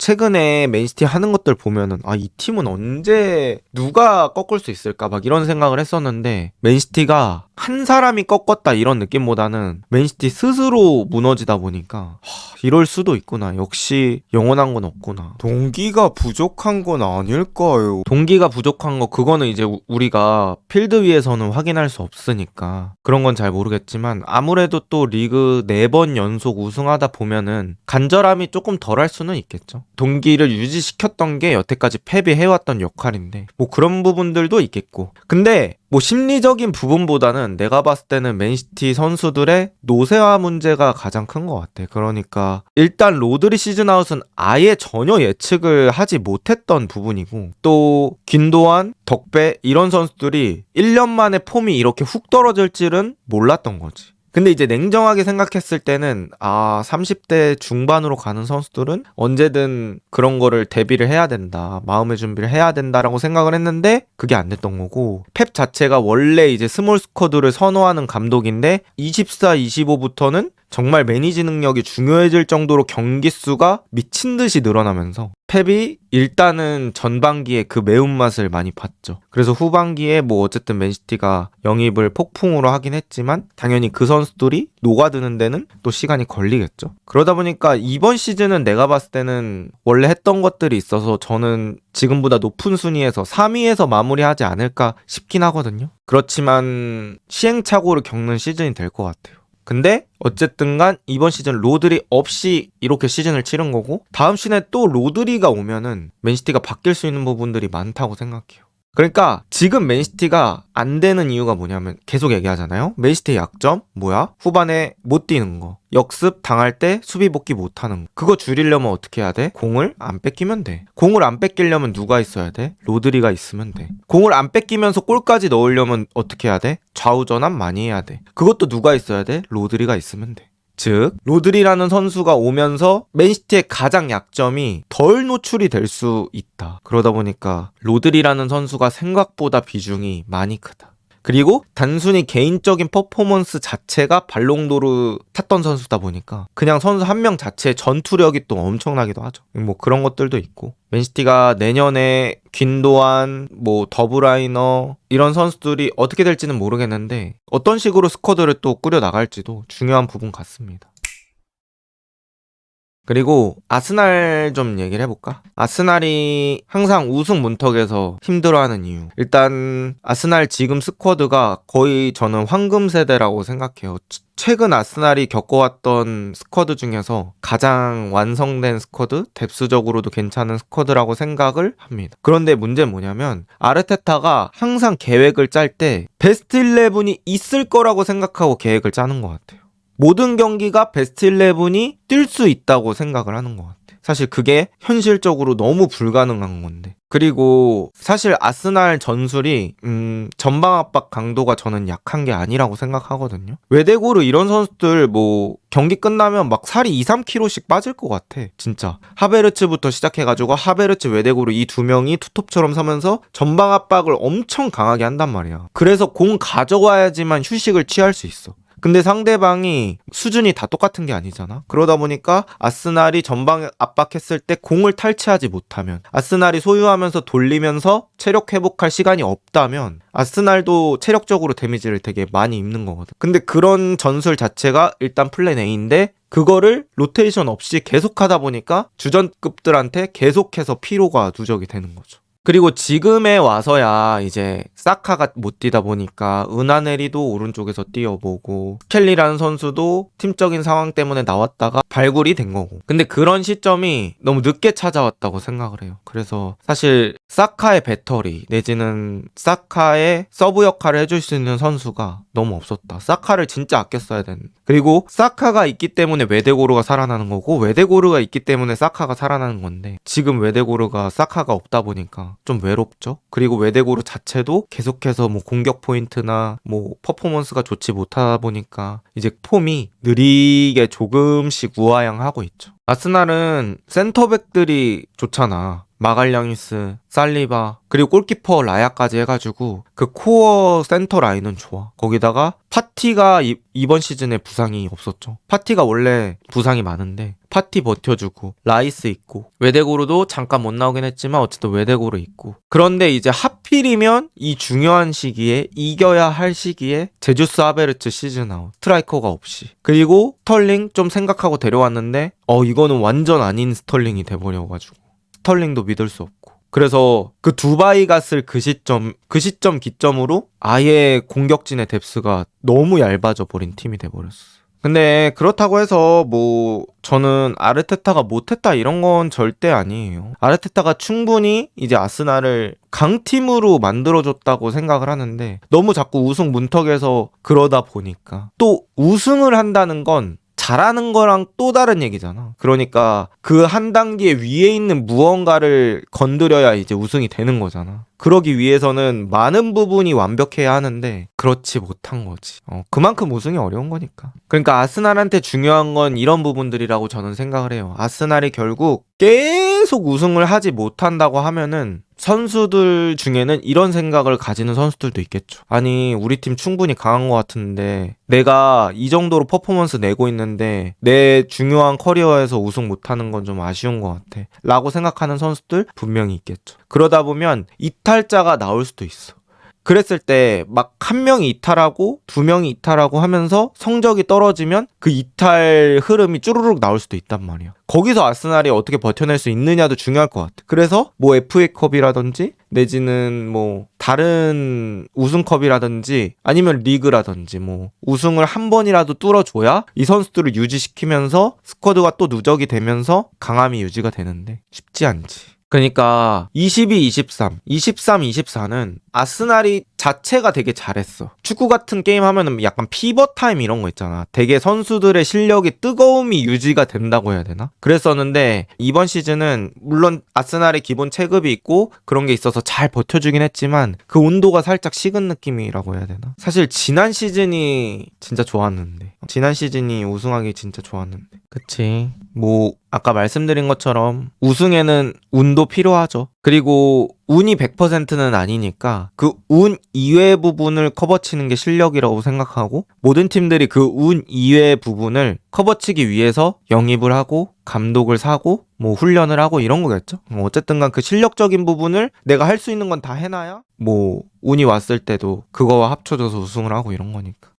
최근에 맨시티 하는 것들 보면은 아 이 팀은 언제 누가 꺾을 수 있을까? 막 이런 생각을 했었는데 맨시티가 한 사람이 꺾었다 이런 느낌보다는 맨시티 스스로 무너지다 보니까 하, 이럴 수도 있구나 역시 영원한 건 없구나 동기가 부족한 건 아닐까요? 동기가 부족한 거 그거는 이제 우- 우리가 필드 위에서는 확인할 수 없으니까 그런 건 잘 모르겠지만 아무래도 또 리그 네 번 연속 우승하다 보면은 간절함이 조금 덜할 수는 있겠죠. 동기를 유지시켰던 게 여태까지 패비 해왔던 역할인데 뭐 그런 부분들도 있겠고 근데 뭐 심리적인 부분보다는 내가 봤을 때는 맨시티 선수들의 노쇠화 문제가 가장 큰 것 같아. 그러니까 일단 로드리 시즌 아웃은 아예 전혀 예측을 하지 못했던 부분이고 또 김도환, 덕배 이런 선수들이 1년 만에 폼이 이렇게 훅 떨어질 줄은 몰랐던 거지. 근데 이제 냉정하게 생각했을 때는 아 30대 중반으로 가는 선수들은 언제든 그런 거를 대비를 해야 된다 마음의 준비를 해야 된다라고 생각을 했는데 그게 안 됐던 거고 펩 자체가 원래 이제 스몰 스쿼드를 선호하는 감독인데 24, 25부터는 정말 매니지 능력이 중요해질 정도로 경기 수가 미친 듯이 늘어나면서 펩이 일단은 전반기에 그 매운맛을 많이 봤죠. 그래서 후반기에 뭐 어쨌든 맨시티가 영입을 폭풍으로 하긴 했지만 당연히 그 선수들이 녹아드는 데는 또 시간이 걸리겠죠. 그러다 보니까 이번 시즌은 내가 봤을 때는 원래 했던 것들이 있어서 저는 지금보다 높은 순위에서 3위에서 마무리하지 않을까 싶긴 하거든요. 그렇지만 시행착오를 겪는 시즌이 될 것 같아요. 근데 어쨌든 간 이번 시즌 로드리 없이 이렇게 시즌을 치른 거고 다음 시즌에 또 로드리가 오면은 맨시티가 바뀔 수 있는 부분들이 많다고 생각해요. 그러니까 지금 맨시티가 안 되는 이유가 뭐냐면 계속 얘기하잖아요. 맨시티의 약점 뭐야? 후반에 못 뛰는 거. 역습 당할 때 수비 복귀 못 하는 거. 그거 줄이려면 어떻게 해야 돼? 공을 안 뺏기면 돼. 공을 안 뺏기려면 누가 있어야 돼? 로드리가 있으면 돼. 공을 안 뺏기면서 골까지 넣으려면 어떻게 해야 돼? 좌우 전환 많이 해야 돼. 그것도 누가 있어야 돼? 로드리가 있으면 돼. 즉 로드리라는 선수가 오면서 맨시티의 가장 약점이 덜 노출이 될 수 있다. 그러다 보니까 로드리라는 선수가 생각보다 비중이 많이 크다. 그리고 단순히 개인적인 퍼포먼스 자체가 발롱도르 탔던 선수다 보니까 그냥 선수 한 명 자체의 전투력이 또 엄청나기도 하죠. 뭐 그런 것들도 있고 맨시티가 내년에 김도환, 뭐 더브라이너 이런 선수들이 어떻게 될지는 모르겠는데 어떤 식으로 스쿼드를 또 꾸려 나갈지도 중요한 부분 같습니다. 그리고 아스날 좀 얘기를 해볼까? 아스날이 항상 우승 문턱에서 힘들어하는 이유. 일단 아스날 지금 스쿼드가 거의 저는 황금 세대라고 생각해요. 치- 최근 아스날이 겪어왔던 스쿼드 중에서 가장 완성된 스쿼드, 뎁스적으로도 괜찮은 스쿼드라고 생각을 합니다. 그런데 문제는 뭐냐면 아르테타가 항상 계획을 짤 때 베스트 11이 있을 거라고 생각하고 계획을 짜는 것 같아요. 모든 경기가 베스트 11이 뛸 수 있다고 생각을 하는 것 같아. 사실 그게 현실적으로 너무 불가능한 건데. 그리고 사실 아스날 전술이 음, 전방 압박 강도가 저는 약한 게 아니라고 생각하거든요. 외대고르 이런 선수들 뭐 경기 끝나면 막 살이 2, 3kg씩 빠질 것 같아. 진짜. 하베르츠부터 시작해가지고 하베르츠 외대고르 이두 명이 투톱처럼 서면서 전방 압박을 엄청 강하게 한단 말이야. 그래서 공 가져와야지만 휴식을 취할 수 있어. 근데 상대방이 수준이 다 똑같은 게 아니잖아. 그러다 보니까 아스날이 전방 압박했을 때 공을 탈취하지 못하면 아스날이 소유하면서 돌리면서 체력 회복할 시간이 없다면 아스날도 체력적으로 데미지를 되게 많이 입는 거거든. 근데 그런 전술 자체가 일단 플랜 A인데 그거를 로테이션 없이 계속 하다 보니까 주전급들한테 계속해서 피로가 누적이 되는 거죠. 그리고 지금에 와서야 이제 사카가 못 뛰다 보니까 은하네리도 오른쪽에서 뛰어보고 켈리라는 선수도 팀적인 상황 때문에 나왔다가 발굴이 된 거고. 근데 그런 시점이 너무 늦게 찾아왔다고 생각을 해요. 그래서 사실 사카의 배터리 내지는 사카의 서브 역할을 해줄 수 있는 선수가 너무 없었다 사카를 진짜 아껴 써야 되는 그리고 사카가 있기 때문에 외대고르가 살아나는 거고 외대고르가 있기 때문에 사카가 살아나는 건데 지금 외대고르가 사카가 없다 보니까 좀 외롭죠. 그리고 외대고르 자체도 계속해서 뭐 공격 포인트나 뭐 퍼포먼스가 좋지 못하다 보니까 이제 폼이 느리게 조금씩 우하향하고 있죠. 아스날은 센터백들이 좋잖아. 마갈량이스, 살리바, 그리고 골키퍼 라야까지 해가지고 그 코어 센터 라인은 좋아. 거기다가 파티가 이, 이번 시즌에 부상이 없었죠. 파티가 원래 부상이 많은데 파티 버텨주고 라이스 있고 외대고로도 잠깐 못 나오긴 했지만 어쨌든 외대고로 있고 그런데 이제 하필이면 이 중요한 시기에 이겨야 할 시기에 제주스 하베르츠 시즌 아웃 스트라이커가 없이 그리고 스털링 좀 생각하고 데려왔는데 어 이거는 완전 아닌 스털링이 돼버려가지고 스털링도 믿을 수 없고 그래서 그 두바이 갔을 그 시점 그 시점 기점으로 아예 공격진의 뎁스가 너무 얇아져 버린 팀이 돼버렸어. 근데 그렇다고 해서 뭐 저는 아르테타가 못했다 이런 건 절대 아니에요. 아르테타가 충분히 이제 아스날을 강팀으로 만들어줬다고 생각을 하는데 너무 자꾸 우승 문턱에서 그러다 보니까 또 우승을 한다는 건 잘하는 거랑 또 다른 얘기잖아. 그러니까 그 한 단계 위에 있는 무언가를 건드려야 이제 우승이 되는 거잖아. 그러기 위해서는 많은 부분이 완벽해야 하는데 그렇지 못한 거지. 어, 그만큼 우승이 어려운 거니까. 그러니까 아스날한테 중요한 건 이런 부분들이라고 저는 생각을 해요. 아스날이 결국 계속 우승을 하지 못한다고 하면은 선수들 중에는 이런 생각을 가지는 선수들도 있겠죠. 아니, 우리 팀 충분히 강한 것 같은데, 내가 이 정도로 퍼포먼스 내고 있는데, 내 중요한 커리어에서 우승 못하는 건 좀 아쉬운 것 같아. 라고 생각하는 선수들 분명히 있겠죠. 그러다 보면 이탈자가 나올 수도 있어. 그랬을 때 막 한 명이 이탈하고 두 명이 이탈하고 하면서 성적이 떨어지면 그 이탈 흐름이 쭈루룩 나올 수도 있단 말이야. 거기서 아스날이 어떻게 버텨낼 수 있느냐도 중요할 것 같아. 그래서 뭐 FA컵이라든지 내지는 뭐 다른 우승컵이라든지 아니면 리그라든지 뭐 우승을 한 번이라도 뚫어줘야 이 선수들을 유지시키면서 스쿼드가 또 누적이 되면서 강함이 유지가 되는데 쉽지 않지. 그러니까 22, 23, 23, 24는 아스날이 자체가 되게 잘했어. 축구 같은 게임 하면은 약간 피벗 타임 이런 거 있잖아. 되게 선수들의 실력이 뜨거움이 유지가 된다고 해야 되나? 그랬었는데 이번 시즌은 물론 아스날의 기본 체급이 있고 그런 게 있어서 잘 버텨주긴 했지만 그 온도가 살짝 식은 느낌이라고 해야 되나? 사실 지난 시즌이 진짜 좋았는데 지난 시즌이 우승하기 진짜 좋았는데 그치 뭐 아까 말씀드린 것처럼 우승에는 운도 필요하죠. 그리고 운이 100%는 아니니까 그 운 이외 부분을 커버치는 게 실력이라고 생각하고 모든 팀들이 그 운 이외 부분을 커버치기 위해서 영입을 하고 감독을 사고 뭐 훈련을 하고 이런 거겠죠. 뭐 어쨌든 간 그 실력적인 부분을 내가 할 수 있는 건 다 해놔야 뭐 운이 왔을 때도 그거와 합쳐져서 우승을 하고 이런 거니까.